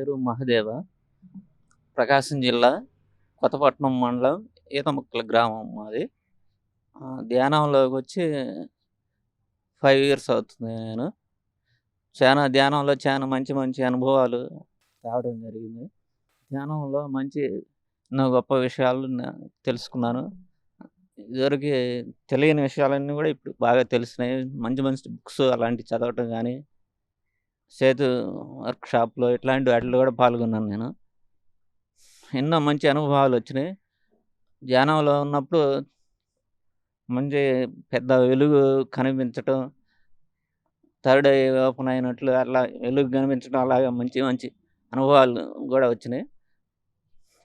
పేరు మహదేవ. ప్రకాశం జిల్లా కొత్తపట్నం మండలం ఈతముక్కల గ్రామం మాది. ధ్యానంలోకి వచ్చి ఫైవ్ ఇయర్స్ అవుతుంది నేను. చాలా ధ్యానంలో చాలా మంచి మంచి అనుభవాలు రావడం జరిగింది. ధ్యానంలో మంచి ఎన్నో గొప్ప విషయాలు తెలుసుకున్నాను. ఇదివరకు తెలియని విషయాలన్నీ కూడా ఇప్పుడు బాగా తెలిసినాయి. మంచి మంచి బుక్స్ అలాంటివి చదవటం కానీ సేతు వర్క్షాప్లో ఇట్లాంటి వాటిలో కూడా పాల్గొన్నాను నేను. ఎన్నో మంచి అనుభవాలు వచ్చినాయి. ధ్యానంలో ఉన్నప్పుడు మంచి పెద్ద వెలుగు కనిపించటం థర్డ్ ఐ ఓపెన్ అయినట్లు అలా వెలుగు కనిపించడం అలాగే మంచి మంచి అనుభవాలు కూడా వచ్చినాయి.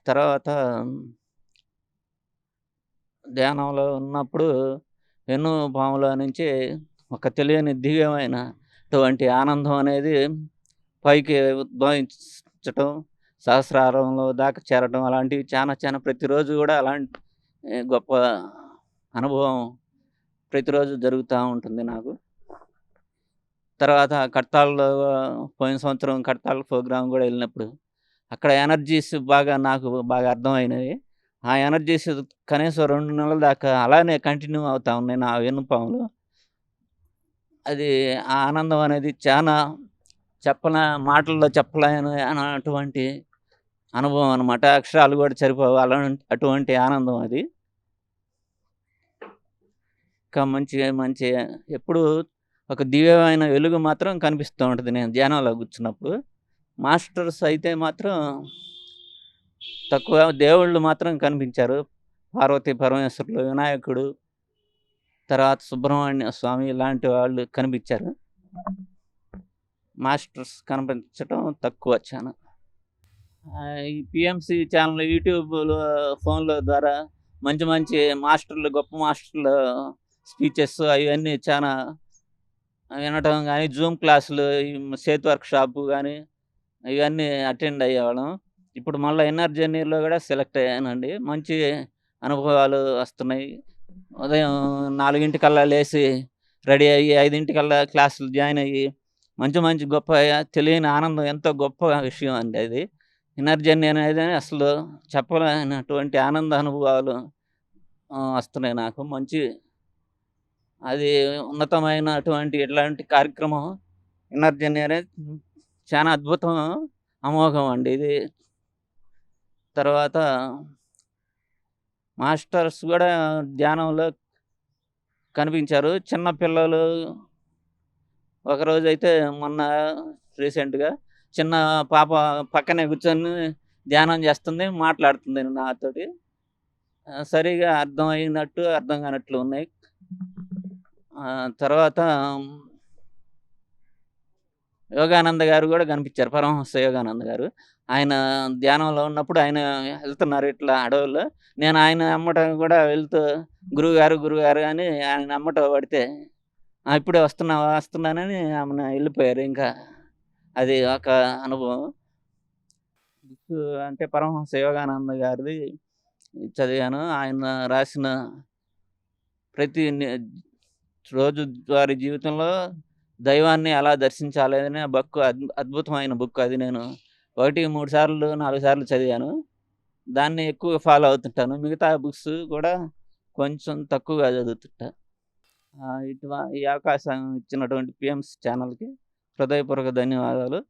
తర్వాత ధ్యానంలో ఉన్నప్పుడు ఎన్నో పాముల నుంచి ఒక తెలియని దివ్యమైన అటువంటి ఆనందం అనేది పైకి ఉద్భవించటం సహస్రారంలో దాకా చేరటం అలాంటివి చాలా చాలా ప్రతిరోజు కూడా అలాంటి గొప్ప అనుభవం ప్రతిరోజు జరుగుతూ ఉంటుంది నాకు. తర్వాత కడతాల్లో పోయిన సంవత్సరం కడతాల ప్రోగ్రాం కూడా వెళ్ళినప్పుడు అక్కడ ఎనర్జీస్ బాగా నాకు బాగా అర్థమైనవి. ఆ ఎనర్జీస్ కనీసం రెండు నెలల దాకా అలానే కంటిన్యూ అవుతా ఉన్నాయి నా వెన్నుపాములు అది ఆ ఆనందం అనేది చాలా చెప్పలే మాటల్లో చెప్పలేని అటువంటి అనుభవం అనమాట అక్షరాలు కూడా సరిపోవు. అలా అటువంటి ఆనందం అది. ఇంకా మంచి మంచి ఎప్పుడు ఒక దివ్యమైన వెలుగు మాత్రం కనిపిస్తూ ఉంటుంది నేను ధ్యానంలో కూర్చున్నప్పుడు. మాస్టర్స్ అయితే మాత్రం తక్కువ దేవుళ్ళు మాత్రం కనిపించారు. పార్వతీ పరమేశ్వరులు వినాయకుడు తర్వాత సుబ్రహ్మణ్య స్వామి ఇలాంటి వాళ్ళు కనిపించారు. మాస్టర్స్ కనిపించడం తక్కువ చాలా. ఈ పిఎంసి ఛానల్ యూట్యూబ్లో ఫోన్ల ద్వారా మంచి మంచి మాస్టర్లు గొప్ప మాస్టర్లు స్పీచెస్ అవన్నీ చాలా వినటం కానీ జూమ్ క్లాసులు ఈ సేతు వర్క్ షాప్ కానీ ఇవన్నీ అటెండ్ అయ్యేవాళ్ళం. ఇప్పుడు మళ్ళీ ఎన్ఆర్ జర్నీలో కూడా సెలెక్ట్ అయ్యానండి. మంచి అనుభవాలు వస్తున్నాయి. ఉదయం నాలుగింటికల్లా లేచి రెడీ అయ్యి ఐదింటికల్లా క్లాసులు జాయిన్ అయ్యి మంచి మంచి గొప్ప తెలియని ఆనందం ఎంతో గొప్ప విషయం అండి అది. ఎనర్జీ అనేది అసలు చెప్పలేనటువంటి ఆనంద అనుభవాలు వస్తున్నాయి నాకు. మంచి అది ఉన్నతమైనటువంటి ఇట్లాంటి కార్యక్రమం ఎనర్జీ అనేది చాలా అద్భుతం అమోఘం అండి ఇది. తర్వాత మాస్టర్స్ కూడా ధ్యానంలో కనిపించారు. చిన్న పిల్లలు ఒకరోజు అయితే మొన్న రీసెంట్గా చిన్న పాప పక్కనే కూర్చొని ధ్యానం చేస్తుంది మాట్లాడుతుంది నాతోటి. సరిగా అర్థం అయినట్టు అర్థం కానట్లు ఉన్నాయి. తర్వాత యోగానంద గారు కూడా కనిపించారు. పరమహంస యోగానంద గారు. ఆయన ధ్యానంలో ఉన్నప్పుడు ఆయన వెళ్తున్నారు ఇట్లా అడవుల్లో. నేను ఆయన అమ్మటం కూడా వెళ్తూ గురువుగారు గురువుగారు అని ఆయన అమ్మట పడితే ఇప్పుడే వస్తున్నా వస్తున్నానని ఆమె వెళ్ళిపోయారు ఇంకా. అది ఒక అనుభవం. అంటే పరమహంస యోగానంద గారిది చదివాను. ఆయన రాసిన ప్రతి రోజు వారి జీవితంలో దైవాన్ని ఎలా దర్శించాలి అనే బుక్ అద్భు- అద్భుతమైన బుక్ అది నేను ఒకటి మూడు సార్లు నాలుగు సార్లు చదివాను. దాన్ని ఎక్కువ ఫాలో అవుతుంటాను. మిగతా బుక్స్ కూడా కొంచెం తక్కువగా చదువుతుంటా. ఇటు ఈ అవకాశం ఇచ్చినటువంటి పిఎంస్ ఛానల్కి హృదయపూర్వక ధన్యవాదాలు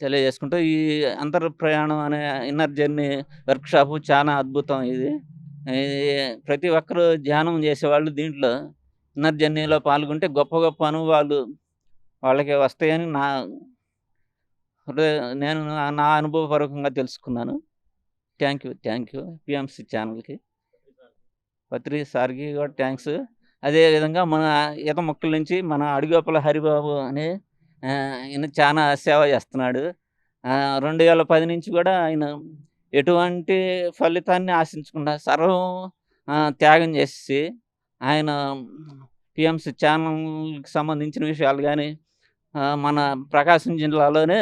తెలియజేసుకుంటూ. ఈ అంతర్ ప్రయాణం అనే ఇన్నర్ జర్నీ వర్క్షాప్ చాలా అద్భుతం ఇది. ఇది ప్రతి ఒక్కరూ ధ్యానం చేసేవాళ్ళు దీంట్లో ఇన్నర్ జర్నీలో పాల్గొంటే గొప్ప గొప్ప అనుభవాలు వాళ్ళకి వస్తాయని నా హృదయ నేను నా- నా అనుభవపూర్వకంగా తెలుసుకున్నాను. Thank you thank you PMC ఛానల్కి. పత్రి సార్కి కూడా థ్యాంక్స్ అదేవిధంగా మన ఈత మొక్కల నుంచి మన అడిగోపల హరిబాబు అనే ఆయన చాలా సేవ చేస్తున్నాడు. రెండు వేల పది నుంచి కూడా ఆయన ఎటువంటి ఫలితాన్ని ఆశించకుండా సర్వం త్యాగం చేసి ఆయన పిఎంసి ఛానల్కి సంబంధించిన విషయాలు కానీ మన ప్రకాశం జిల్లాలోనే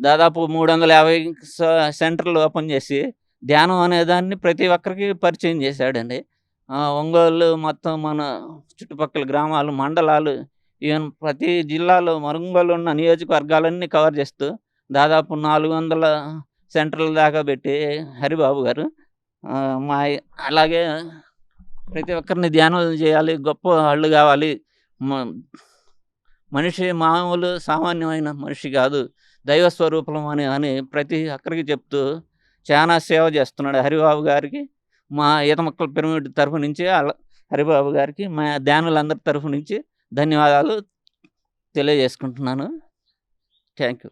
దాదాపు మూడు వందల యాభై సెంటర్లు ఓపెన్ చేసి ధ్యానం అనే దాన్ని ప్రతి ఒక్కరికి పరిచయం చేశాడండి ఒంగోలు మొత్తం మన చుట్టుపక్కల గ్రామాలు మండలాలు ఈవెన్ ప్రతి జిల్లాలో మరుంగోలు ఉన్న నియోజకవర్గాలన్నీ కవర్ చేస్తూ దాదాపు 400 సెంటర్‌ల దాకా పెట్టి హరిబాబు గారు. మా అలాగే ప్రతి ఒక్కరిని ధ్యానం చేయాలి. గొప్ప వాళ్ళు కావాలి మనిషి మామూలు సామాన్యమైన మనిషి కాదు దైవ స్వరూపం అని అని ప్రతి ఒక్కరికి చెప్తూ చాలా సేవ చేస్తున్నాడు హరిబాబు గారికి. మా ఈతమక్కల పిరమిడ్ తరఫు నుంచి హరిబాబు గారికి మా ధ్యానులందరి తరఫు నుంచి ధన్యవాదాలు తెలియజేసుకుంటున్నాను. Thank you.